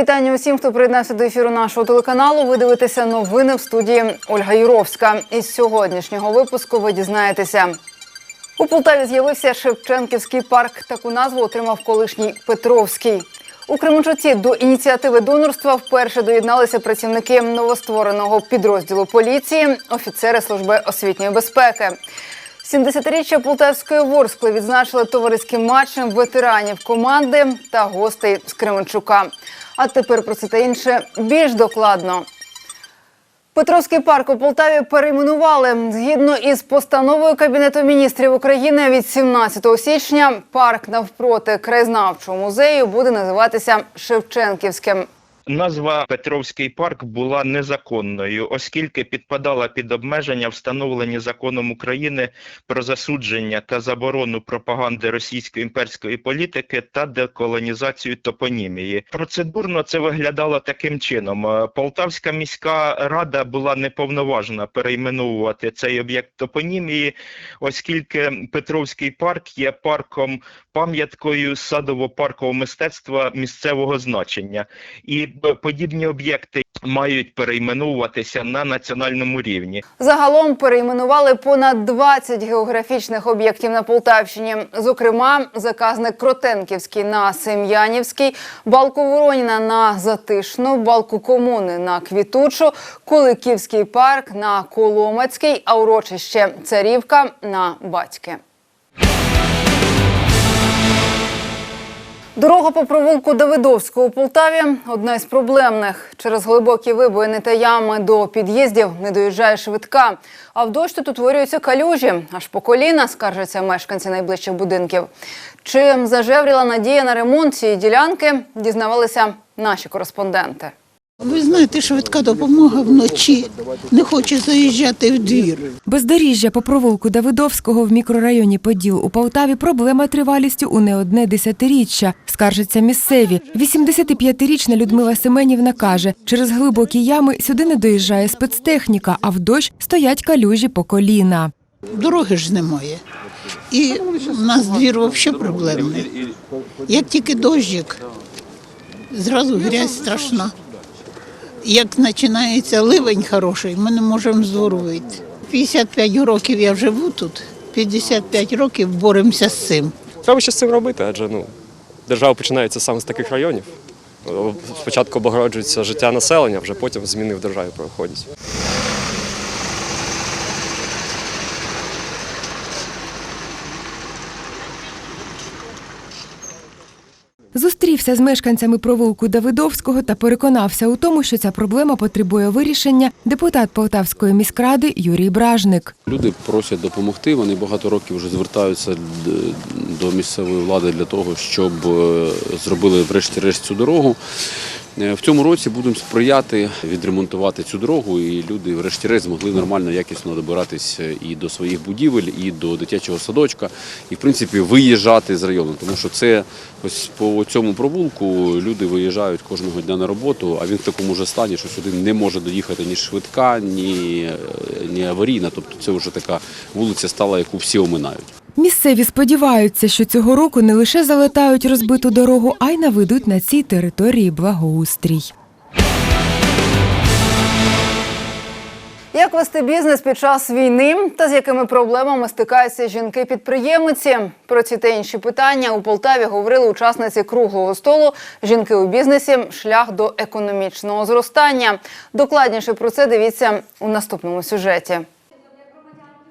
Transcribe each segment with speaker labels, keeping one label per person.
Speaker 1: вітання усім, хто приєднався до ефіру нашого телеканалу. Ви дивитеся новини в студії Ольга Юровська. Із сьогоднішнього випуску ви дізнаєтеся. У Полтаві з'явився Шевченківський парк. Таку назву отримав колишній Петровський. У Кременчуці до ініціативи донорства вперше доєдналися працівники новоствореного підрозділу поліції, офіцери служби освітньої безпеки. 70-річчя Полтавської Ворскли відзначили товариським матчем ветеранів команди та гостей з Кременчука. А тепер про це та інше більш докладно. Петровський парк у Полтаві перейменували. Згідно із постановою Кабінету міністрів України від 17 січня парк навпроти краєзнавчого музею буде називатися Шевченківським.
Speaker 2: Назва Петровський парк була незаконною, оскільки підпадала під обмеження, встановлені законом України про засудження та заборону пропаганди російської імперської політики та деколонізацію топонімії. Процедурно це виглядало таким чином: Е, Полтавська міська рада була неповноважена перейменовувати цей об'єкт топонімії, оскільки Петровський парк є парком пам'яткою садово-паркового мистецтва місцевого значення. І подібні об'єкти мають перейменовуватися на національному рівні.
Speaker 1: Загалом перейменували понад 20 географічних об'єктів на Полтавщині. Зокрема, заказник Кротенківський на Сем'янівський, Балку Вороніна на Затишну, Балку Комуни на Квітучу, Куликівський парк на Коломацький, а урочище Царівка на Батьки. Дорога по провулку Давидовського у Полтаві одна із проблемних. Через глибокі вибоїни та ями до під'їздів не доїжджає швидка. А в дощ тут утворюються калюжі. Аж по коліна скаржаться мешканці найближчих будинків. Чим зажевріла надія на ремонт цієї ділянки, дізнавалися наші кореспонденти.
Speaker 3: Ви знаєте, швидка допомога вночі не хоче заїжджати в двір.
Speaker 4: Бездоріжжя по провулку Давидовського в мікрорайоні Поділ у Полтаві проблема тривалістю у не одне десятиріччя. Скаржаться місцеві. 85-річна Людмила Семенівна каже, через глибокі ями сюди не доїжджає спецтехніка, а в дощ стоять калюжі по коліна.
Speaker 3: Дороги ж немає. І в нас двір взагалі проблемний. Як тільки дощик, зразу грязь страшна. Як починається ливень хороший, ми не можемо з двору вийти. 55 років я живу тут, 55 років боремося з цим.
Speaker 5: Треба щось з цим робити, адже ну, держава починається саме з таких районів. Спочатку обгороджується життя населення, вже потім зміни в державі проходять.
Speaker 4: Зустрівся з мешканцями провулку Давидовського та переконався у тому, що ця проблема потребує вирішення депутат Полтавської міськради Юрій Бражник.
Speaker 6: Люди просять допомогти. Вони багато років вже звертаються до місцевої влади для того, щоб е, зробили врешті-решт цю дорогу. Е, В цьому році будемо сприяти відремонтувати цю дорогу, і люди, врешті-решт, змогли нормально, якісно добиратись і до своїх будівель, і до дитячого садочка, і в принципі виїжджати з району. Тому що це ось по цьому провулку люди виїжджають кожного дня на роботу, а він в такому ж стані, що сюди не може доїхати ні швидка, ні, е, ні аварійна. Тобто це вже така вулиця стала, яку всі оминають.
Speaker 4: Місцеві сподіваються, що цього року не лише залатають розбиту дорогу, а й наведуть на цій території благоустрій.
Speaker 1: Як вести бізнес під час війни та з якими проблемами стикаються жінки-підприємниці? Про ці та інші питання у Полтаві говорили учасниці круглого столу Жінки у бізнесі шлях до економічного зростання. Докладніше про це дивіться у наступному сюжеті.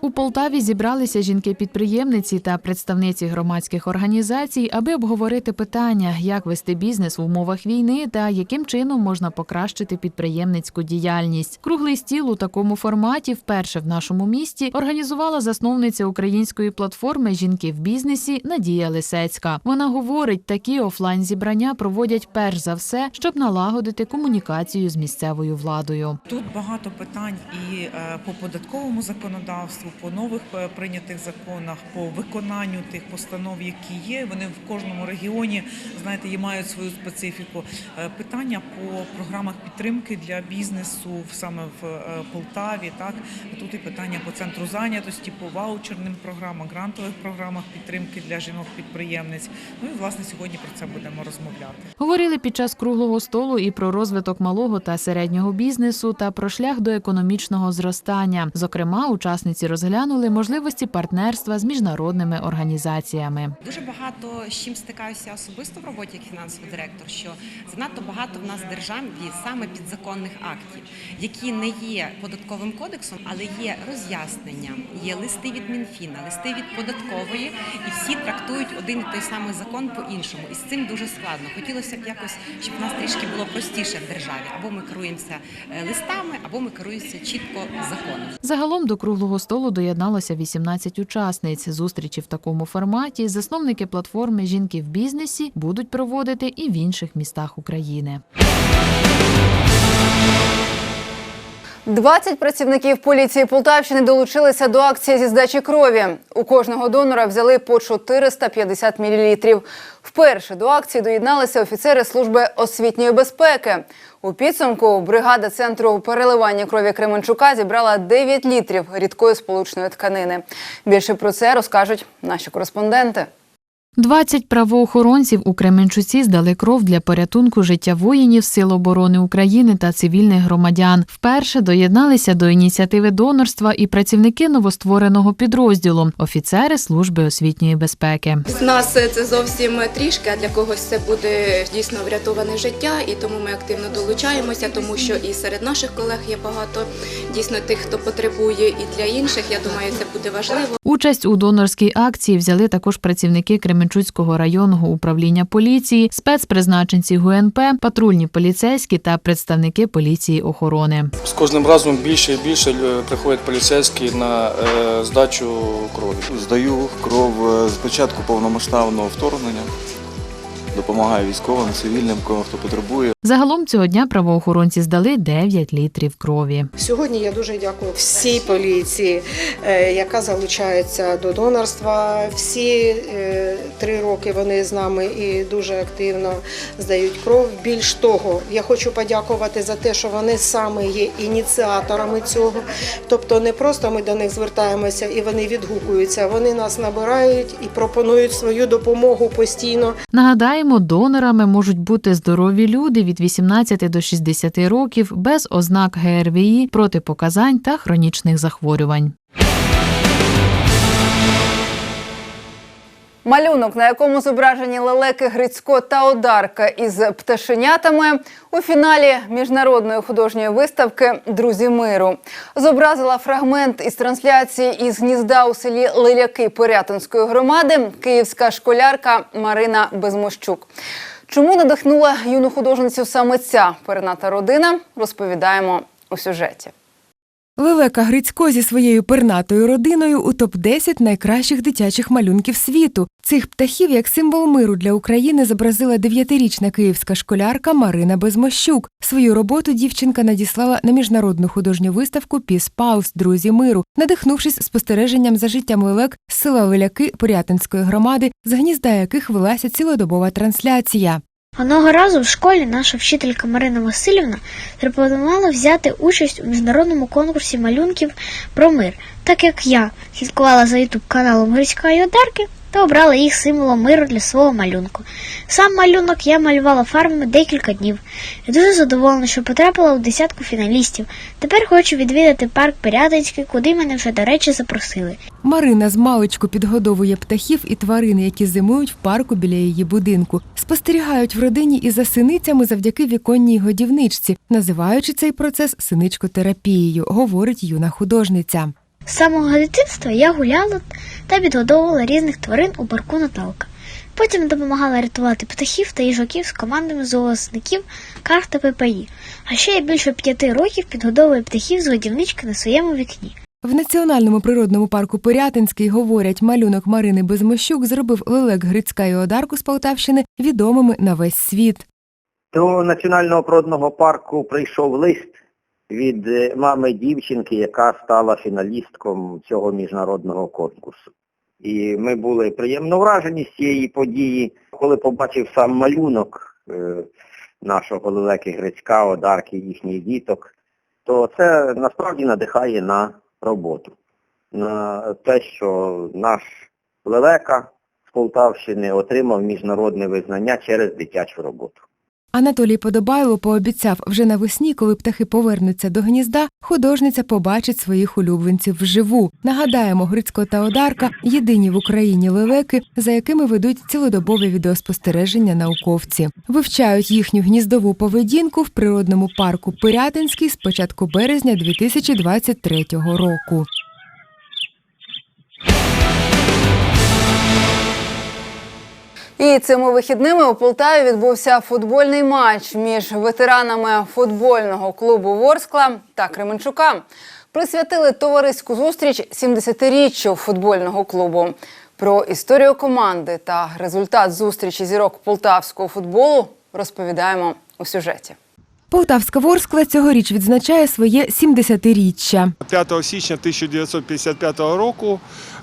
Speaker 7: У Полтаві зібралися жінки-підприємниці та представниці громадських організацій, аби обговорити питання, як вести бізнес в умовах війни та яким чином можна покращити підприємницьку діяльність. Круглий стіл у такому форматі вперше в нашому місті організувала засновниця української платформи Жінки в бізнесі Надія Лисецька. Вона говорить, такі офлайн зібрання проводять перш за все, щоб налагодити комунікацію з місцевою владою.
Speaker 8: Тут багато питань і е, по податковому законодавству, по нових е, прийнятих законах, по виконанню тих постанов, які є. Вони в кожному регіоні знаєте, і мають свою специфіку. Е, Питання по програмах підтримки для бізнесу саме в е, Полтаві. Так тут і питання по центру зайнятості, по ваучерним програмам, грантових програмах підтримки для жінок-підприємниць. Ну і власне сьогодні про це будемо розмовляти.
Speaker 7: Говорили під час круглого столу і про розвиток малого та середнього бізнесу та про шлях до економічного зростання. Зокрема, учасниці розглянули можливості партнерства з міжнародними організаціями.
Speaker 9: Дуже багато з чим стикаюся особисто в роботі як фінансовий директор, що занадто багато в нас в державі саме підзаконних актів, які не є податковим кодексом, але є роз'яснення, є листи від Мінфіна, листи від податкової, і всі трактують один і той самий закон по-іншому. І з цим дуже складно. Хотілося б якось, щоб в нас трішки було простіше в державі. Або ми керуємося е, листами, або ми керуємося чітко законом.
Speaker 7: Загалом до круглого столу доєдналося 18 учасниць. Зустрічі в такому форматі засновники платформи Жінки в бізнесі будуть проводити і в інших містах України.
Speaker 1: 20 працівників поліції Полтавщини долучилися до акції зі здачі крові. У кожного донора взяли по 450 мл. Вперше до акції доєдналися офіцери служби освітньої безпеки. У підсумку бригада центру переливання крові Кременчука зібрала 9 літрів рідкої сполучної тканини. Більше про це розкажуть наші кореспонденти.
Speaker 7: 20 правоохоронців у Кременчуці здали кров для порятунку життя воїнів Сил оборони України та цивільних громадян. Вперше доєдналися до ініціативи донорства і працівники новоствореного підрозділу офіцери служби освітньої безпеки.
Speaker 10: З нас це зовсім трішки, а для когось це буде дійсно врятоване життя, і тому ми активно долучаємося, тому що і серед наших колег є багато дійсно тих, хто потребує, і для інших. Я думаю, це буде важливо.
Speaker 7: Участь у донорській акції взяли також працівники Кременчуцького районного управління поліції, спецпризначенці ГУНП, патрульні поліцейські та представники поліції охорони.
Speaker 11: З кожним разом більше і більше е, приходять поліцейські на е, здачу крові.
Speaker 12: Здаю кров е, з початку повномасштабного вторгнення. Допомагаю військовим, цивільним, кому хто потребує.
Speaker 7: Загалом цього дня правоохоронці здали 9 літрів крові.
Speaker 13: Сьогодні я дуже дякую всій поліції, е, яка залучається до донорства. Всі е, три роки вони з нами і дуже активно здають кров. Більш того, я хочу подякувати за те, що вони саме є ініціаторами цього. Тобто не просто ми до них звертаємося і вони відгукуються. Вони нас набирають і пропонують свою допомогу постійно.
Speaker 7: Нагадаємо, донорами можуть бути здорові люди від 18 до 60 років без ознак ГРВІ, протипоказань та хронічних захворювань.
Speaker 1: Малюнок, на якому зображені лелеки Грицько та Одарка із пташенятами, у фіналі міжнародної художньої виставки Друзі миру зобразила фрагмент із трансляції із гнізда у селі Лиляки Порятинської громади київська школярка Марина Безмощук. Чому надихнула юну художницю саме ця перената родина? Розповідаємо у сюжеті.
Speaker 4: Лелека Грицько зі своєю пернатою родиною у топ-10 найкращих дитячих малюнків світу. Цих птахів як символ миру для України зобразила дев'ятирічна київська школярка Марина Безмощук. Свою роботу дівчинка надіслала на міжнародну художню виставку Піс Паус Друзі миру, надихнувшись спостереженням за життям лелек з села Леляки Порятинської громади, з гнізда яких велася цілодобова трансляція.
Speaker 14: Одного разу в школі наша вчителька Марина Васильівна запропонувала взяти участь у міжнародному конкурсі малюнків про мир, так як я слідкувала за ютуб каналом Грицька і Одарки та обрала їх символом миру для свого малюнку. Сам малюнок я малювала фарбами декілька днів. Я дуже задоволена, що потрапила у десятку фіналістів. Тепер хочу відвідати парк Пирятинський, куди мене вже, до речі, запросили.
Speaker 4: Марина з маличку підгодовує птахів і тварин, які зимують в парку біля її будинку. Спостерігають в родині і за синицями завдяки віконній годівничці, називаючи цей процес синичкотерапією, говорить юна художниця.
Speaker 14: З самого дитинства я гуляла та підгодовувала різних тварин у парку Наталка. Потім допомагала рятувати птахів та їжаків з командами зоозасників Карх та ППІ. А ще я більше п'яти років підгодовую птахів з годівнички на своєму вікні.
Speaker 4: В національному природному парку Порятинський говорять, малюнок Марини Безмощук зробив лелек Грицька і Одарку з Полтавщини відомими на весь світ.
Speaker 15: До національного природного парку прийшов лист від е, мами дівчинки, яка стала фіналістком цього міжнародного конкурсу. І ми були приємно вражені з цієї події, коли побачив сам малюнок е, нашого лелеки Грицька, Одарки, їхніх діток, то це насправді надихає на роботу. На те, що наш лелека з Полтавщини отримав міжнародне визнання через дитячу роботу.
Speaker 4: Анатолій Подобайло пообіцяв, вже навесні, коли птахи повернуться до гнізда, художниця побачить своїх улюбленців вживу. Нагадаємо, Грицько та Одарка єдині в Україні лелеки, за якими ведуть цілодобове відеоспостереження науковці. Вивчають їхню гніздову поведінку в природному парку Пирятинський з початку березня 2023 року.
Speaker 1: І цими вихідними у Полтаві відбувся футбольний матч між ветеранами футбольного клубу Ворскла та Кременчука. Присвятили товариську зустріч 70-річчю футбольного клубу. Про історію команди та результат зустрічі зірок полтавського футболу розповідаємо у сюжеті.
Speaker 4: Полтавська Ворскла цьогоріч відзначає своє 70-річчя.
Speaker 16: 5 січня 1955 року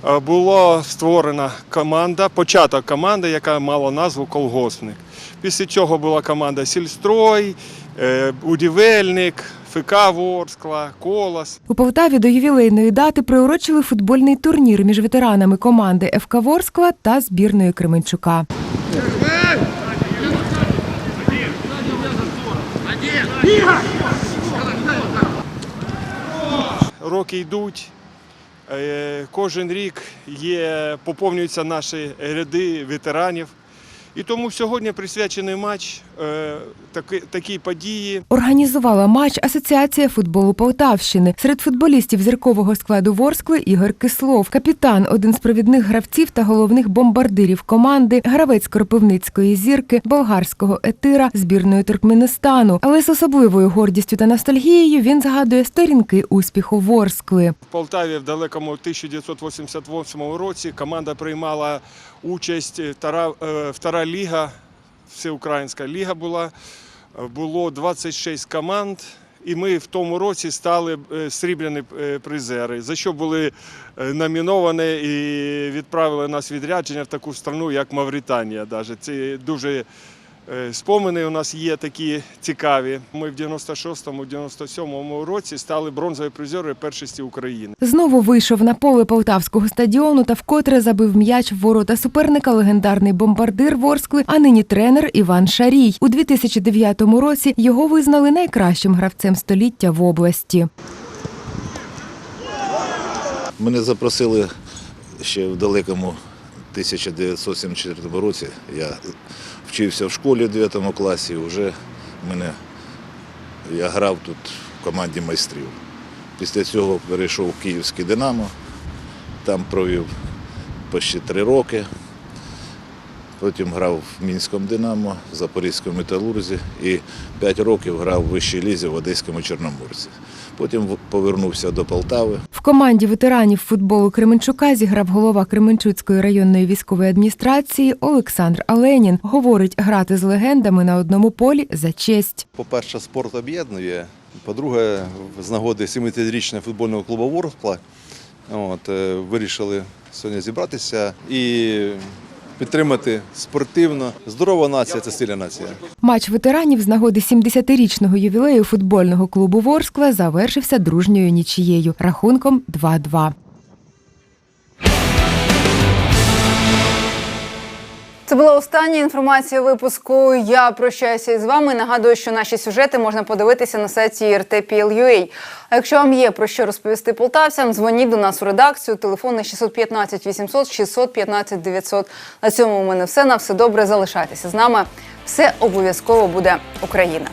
Speaker 16: е, була створена команда, початок команди, яка мала назву Колгоспник. Після цього була команда Сільстрой, е, Будівельник, ФК Ворскла, Колос.
Speaker 4: У Полтаві до ювілейної дати приурочили футбольний турнір між ветеранами команди ФК Ворскла та збірної Кременчука.
Speaker 16: Роки йдуть. е, Кожен рік є, поповнюються наші ряди ветеранів. І тому сьогодні присвячений матч е, таки- такій події.
Speaker 4: Організувала матч Асоціація футболу Полтавщини. Серед футболістів зіркового складу Ворскли Ігор Кислов, капітан, один з провідних гравців та головних бомбардирів команди, гравець Кропивницької зірки, болгарського етира, збірної Туркменистану. Але з особливою гордістю та ностальгією він згадує сторінки успіху Ворскли.
Speaker 16: В Полтаві в далекому 1988 році команда приймала участь е, Тара, ліга, всеукраїнська ліга була. Було 26 команд. І ми в тому році стали е, срібляні е, призери, за що були е, номіновані і відправили нас відрядження в таку страну, як Мавританія. Навіть. Це дуже спомини у нас є такі цікаві. Ми в 96-му, 97-му році стали бронзові призери першості України.
Speaker 4: Знову вийшов на поле полтавського стадіону та вкотре забив м'яч в ворота суперника легендарний бомбардир Ворскли, а нині тренер Іван Шарій. У 2009 році його визнали найкращим гравцем століття в області.
Speaker 17: Мене запросили ще в далекому 1974 році. Я вчився в школі в 9 класі, вже мене, я грав тут в команді майстрів. Після цього перейшов в Київський Динамо, там провів почти три роки. Потім грав в Мінському Динамо, в Запорізькому металурзі і 5 років грав в вищій лізі в Одеському Чорноморці. Потім повернувся до Полтави.
Speaker 4: В команді ветеранів футболу Кременчука зіграв голова Кременчуцької районної військової адміністрації Олександр Аленін. Говорить, грати з легендами на одному полі за честь.
Speaker 18: По-перше, спорт об'єднує. По-друге, з нагоди 70-річного футбольного клубу Ворскла от, е, вирішили сьогодні зібратися і підтримати спортивно. Здорова нація це сильна нація.
Speaker 4: Матч ветеранів з нагоди 70-річного ювілею футбольного клубу Ворскла завершився дружньою нічією рахунком 2-2.
Speaker 1: Це була остання інформація випуску. Я прощаюся із вами. Нагадую, що наші сюжети можна подивитися на сайті RTPL.ua. А якщо вам є про що розповісти полтавцям, дзвоніть до нас у редакцію. Телефони 615 800 615 900. На цьому у мене все. На все добре. Залишайтеся з нами. Все обов'язково буде Україна.